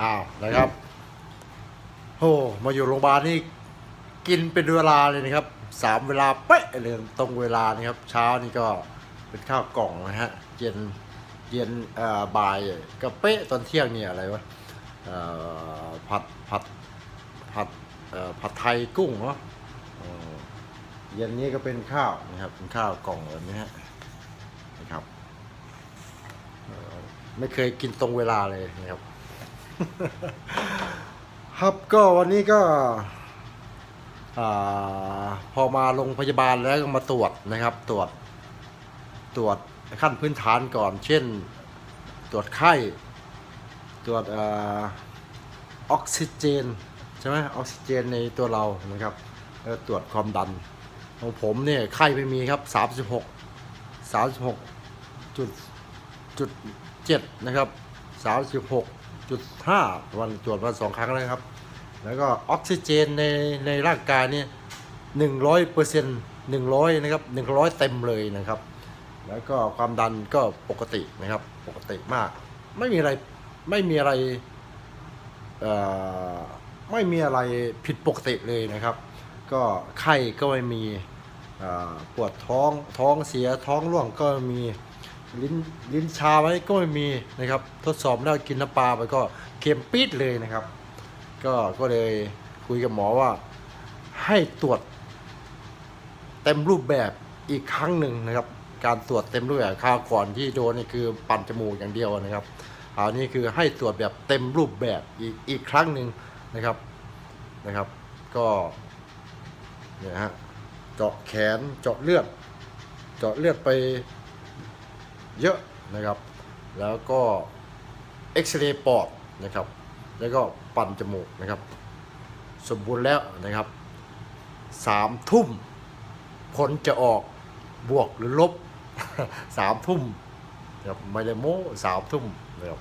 อ้าวนะครับโอ้มาอยู่โรงพยาบาลนี่กินเป็นเวลาเลยนะครับสามเวลาเป๊ะเลยตรงเวลานี่ครับ เช้านี่ก็เป็นข้าวกล่องนะฮะเย็นเย็นบ่ายก็เป๊ะตอนเที่ยงเนี่ยอะไรวะผัดผัดผัดผัดไทยกุ้งเนาะเอ่อเย็นนี้ก็เป็นข้าวนะครับเป็นข้าวกล่องแบบนี้ฮะนะครับไม่เคยกินตรงเวลาเลยนะครับ ครับก็วันนี้ก็พอมาโรงพยาบาลแล้วก็มาตรวจนะครับ ตรวจตรวจขั้นพื้นฐานก่อน เช่น ตรวจไข้ ตรวจออกซิเจนใช่ไหมออกซิเจนในตัวเรานะครับแล้วตรวจความดันของผมเนี่ยไข้ไม่มีครับ 36 36จุดจุดเจ็ดนะครับส จุดห้าวันตรวจวันสองครั้งแล้วครับ แล้วก็ออกซิเจนในในร่างกายเนี่ยหนึ่งร้อยเปอร์เซ็นต์หนึ่งร้อยนะครับหนึ่งร้อยเต็มเลยนะครับ แล้วก็ความดันก็ปกตินะครับ ปกติมาก ไม่มีอะไรไม่มีอะไรไม่มีอะไรผิดปกติเลยนะครับ ก็ไข้ก็ไม่มีปวดท้องท้องเสียท้องร่วงก็ไม่มี ลิ้นลิ้นชาไว้ก็ไม่มีนะครับ ทดสอบแล้วกินน้ำปลาไปก็เค็มปี๊ดเลยนะครับ ก็ก็เลยคุยกับหมอว่าให้ตรวจเต็มรูปแบบอีกครั้งหนึ่งนะครับ การตรวจเต็มรูปแบบคราวก่อนที่โดนนี่คือปั่นจมูกอย่างเดียวนะครับคราวนี้คือให้ตรวจแบบเต็มรูปแบบอีกอีกครั้งหนึ่งนะครับนะครับ ก็เนี่ยฮะเจาะแขนเจาะเลือดเจาะเลือดไป เยอะนะครับ แล้วก็เอ็กซเรย์ปอดนะครับ แล้วก็ปั่นจมูกนะครับ สมบูรณ์แล้วนะครับสามทุ่มผลจะออกบวกหรือลบสามทุ่มนะครับไม่ได้โม้สามทุ่มนะครับ